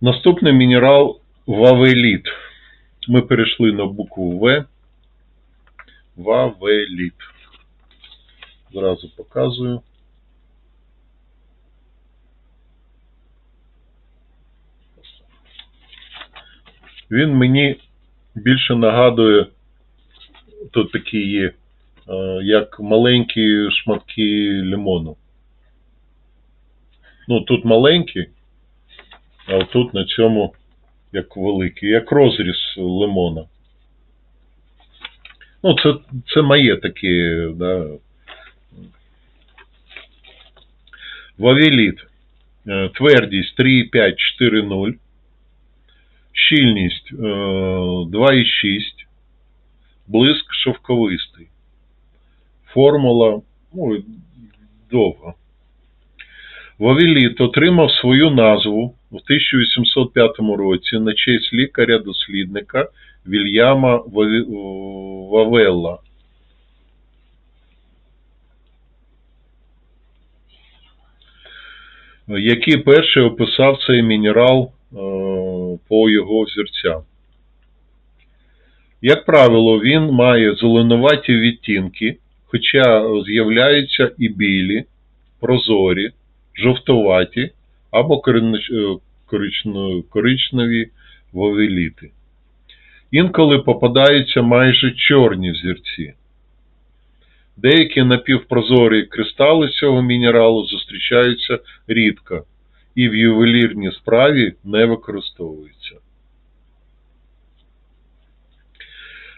Наступний мінерал вавеліт. Ми перейшли на букву В. Вавеліт. Зразу показую. Він мені більше нагадує, тут такі є, е, як маленькі шматки лимону. Ну, тут маленькі, а тут на цьому як великий, як розріз лимона. Ну, це, це моє таке, да. Вавеліт. Е, Твердість 3,5, 4,0. Щільність е, 2,6. Блиск шовковистий. Формула ну, довга. Вавеліт отримав свою назву у 1805 році на честь лікаря-дослідника Вільяма Вавелла. який перший описав цей мінерал е, по його взірцям. Як правило, він має зеленуваті відтінки, хоча з'являються і білі, прозорі, жовтуваті або е, коричне- коричневі вавеліти. Інколи попадаються майже чорні взірці. Деякі напівпрозорі кристали цього мінералу зустрічаються рідко і в ювелірній справі не використовуються.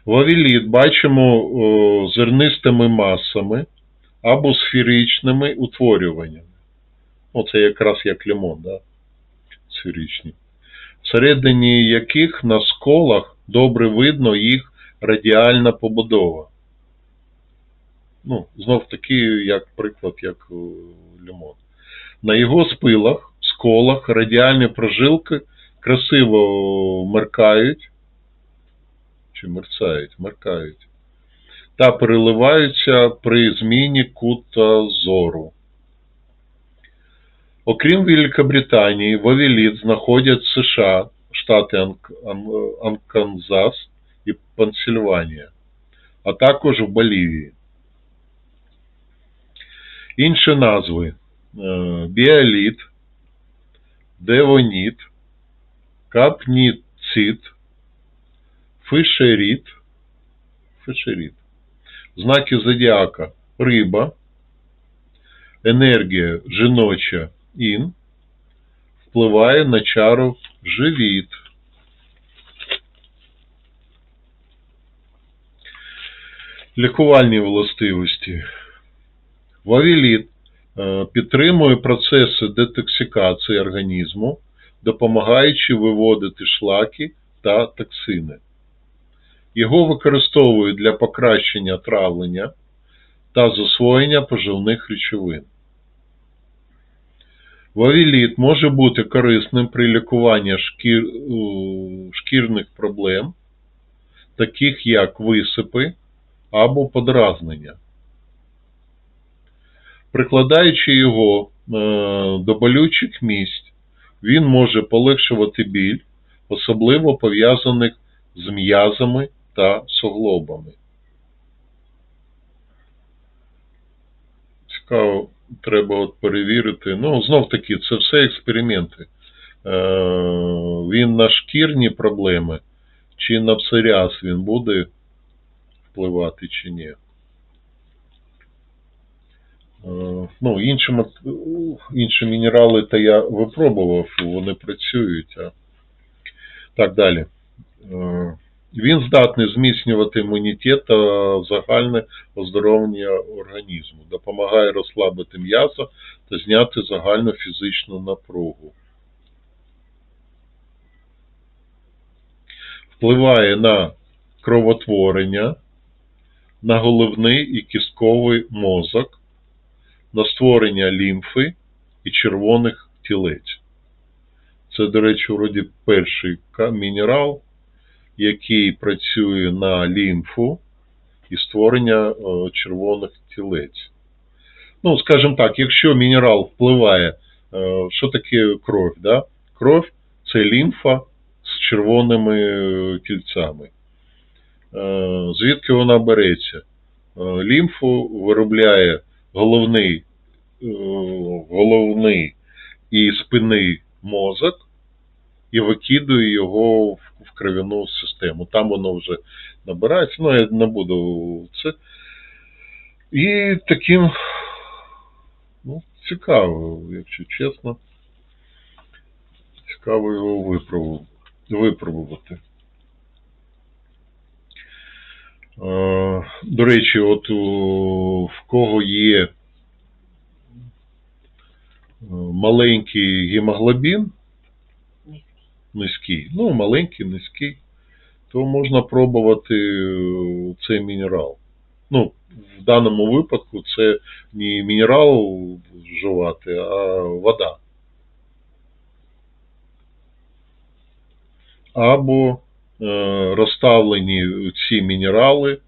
Вавеліт бачимо зернистими масами або сферичними утворюваннями. Оце якраз як лимон, да? сферичні. Всередині яких на сколах добре видно їх радіальна побудова. Ну, знов таки, як приклад, як е, лимон. На його спилах, сколах радіальні прожилки красиво меркають, чи мерцають, меркають, та переливаються при зміні кута зору. Окрім Великобританії, Вавеліт знаходять США, штати Анканзас і Пенсильванія, а також в Болівії. Інші назви е, біоліт, девоніт, капніцит, фишеріт, фишеріт. Знаки зодіака риба, енергія жіноча ін, впливає на чару живіт. Лікувальні властивості. Вавеліт е, підтримує процеси детоксикації організму, допомагаючи виводити шлаки та токсини. Його використовують для покращення травлення та засвоєння поживних речовин. Вавеліт може бути корисним при лікуванні шкір, шкірних проблем, таких як висипи або подразнення. Прикладаючи його е, до болючих місць, він може полегшувати біль, особливо пов'язаних з м'язами та суглобами. Цікаво, треба от перевірити. Ну, знов таки, це все експерименти. Е, він на шкірні проблеми, чи на псоріаз він буде впливати, чи ні. Е, Ну, інші, інші мінерали то я випробував, вони працюють. А... Так далі. Він здатний зміцнювати імунітет та загальне оздоровлення організму, допомагає розслабити м'ясо та зняти загальну фізичну напругу. Впливає на кровотворення, на головний і кістковий мозок, на створення лімфи і червоних тілець. Це, до речі, вроді перший мінерал, який працює на лімфу і створення е, червоних тілець. Ну, скажімо так, якщо мінерал впливає, е, що таке кров? Да? Кров Це лімфа з червоними е, кільцями. Звідки вона береться? Лімфу виробляє головний, головний і спинний мозок і викидує його в в кров'яну систему. Там воно вже набирається. Ну, я не буду це. І таким, ну, цікаво, якщо чесно. Цікаво його випробувати. До речі, от у- в кого є е, маленький гемоглобін, низький, ну, маленький, низький, то можна пробувати е, цей мінерал. Ну, в даному випадку це не мінерал вживати, а вода. Або е, розставлені ці мінерали е,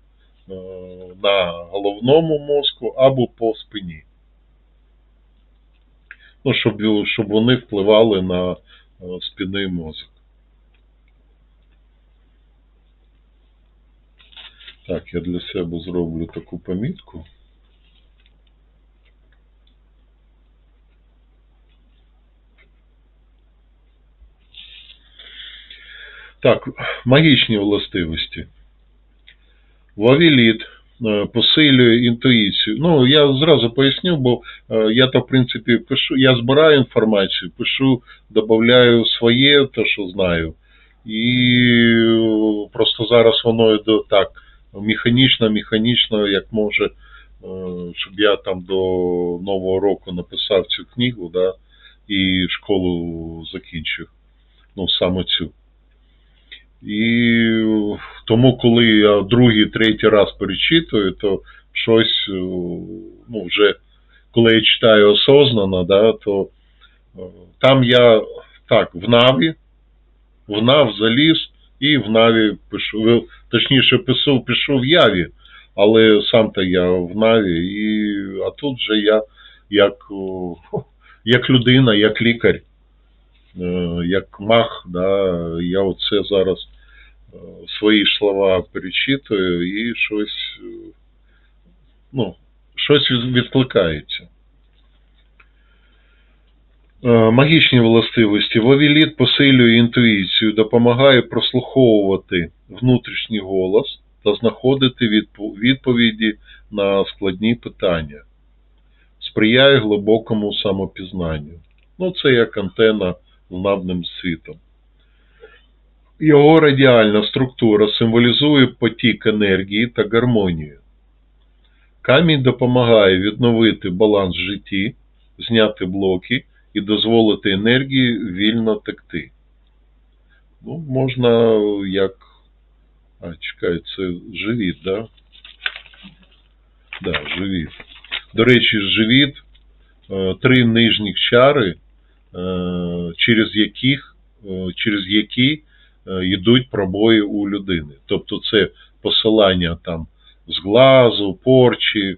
на головному мозку, або по спині. Ну, щоб, щоб вони впливали на спинний мозок. Так, я для себе зроблю таку помітку. Так, магічні властивості. Вавіліт е, посилює інтуїцію. Ну, я зразу поясню, бо е, я то, в принципі, пишу, я збираю інформацію, пишу, додаю своє, те, що знаю. І е, просто зараз воно йде так, механічно, механічно, як може, е, щоб я там до Нового року написав цю книгу, да, і школу закінчив. Ну, саме цю. І тому, коли я другий, третій раз перечитую, то щось, е, ну, вже коли я читаю осознанно, да, то е, там я так, в Наві, в Нав заліз і в Наві пишу, е, точніше пишу, пишу в Яві, але сам-то я в Наві, і, а тут вже я як, як людина, як лікар, е, як мах, да, я оце зараз е, свої слова перечитую і щось, е, ну, щось відкликається. Е, Магічні властивості. Вавіліт посилює інтуїцію, допомагає прослуховувати внутрішній голос та знаходити відповіді на складні питання. Сприяє глибокому самопізнанню. Ну, це як антена з набним світом. Його радіальна структура символізує потік енергії та гармонію. Камінь допомагає відновити баланс в житті, зняти блоки і дозволити енергії вільно текти. Ну, можна як. А, чекай, це живіт, да? Да, живіт. До речі, живіт, е, три нижніх чари, через яких, е, через які е, йдуть пробої у людини. Тобто це посилання там з глазу, порчі,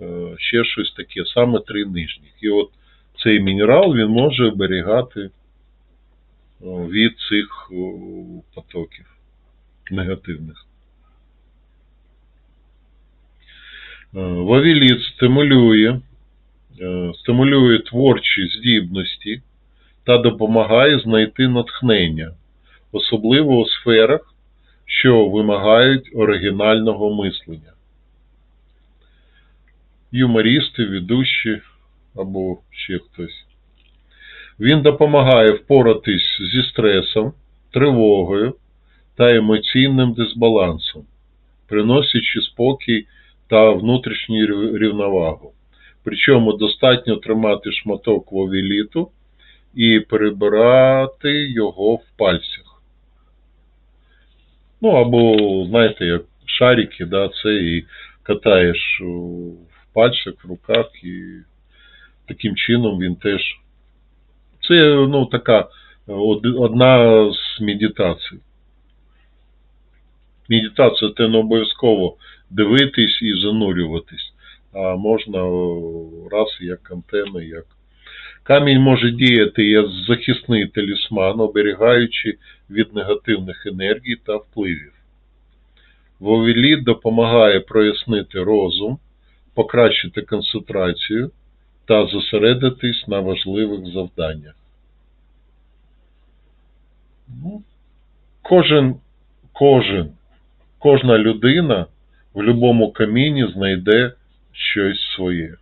е, ще щось таке, саме три нижніх. І от цей мінерал він може оберігати від цих потоків негативних. Е, Вавіліт стимулює, е, стимулює творчі здібності та допомагає знайти натхнення, особливо у сферах, що вимагають оригінального мислення. Юмористи, ведущі або ще хтось. Він допомагає впоратись зі стресом, тривогою та емоційним дисбалансом, приносячи спокій та внутрішню рівновагу. Причому достатньо тримати шматок вовіліту і перебирати його в пальцях. Ну, або, знаєте, як шарики, да, це і катаєш в пальцях, в руках, і таким чином він теж. Це ну, така одна з медитацій. Медитація це не обов'язково дивитись і занурюватись, а можна раз як антенна, як. Камінь може діяти як захисний талісман, оберігаючи від негативних енергій та впливів. Вовеліт допомагає прояснити розум, покращити концентрацію та зосередитись на важливих завданнях. Ну, Кожен, кожен, кожна людина в будь-якому каміні знайде щось своє.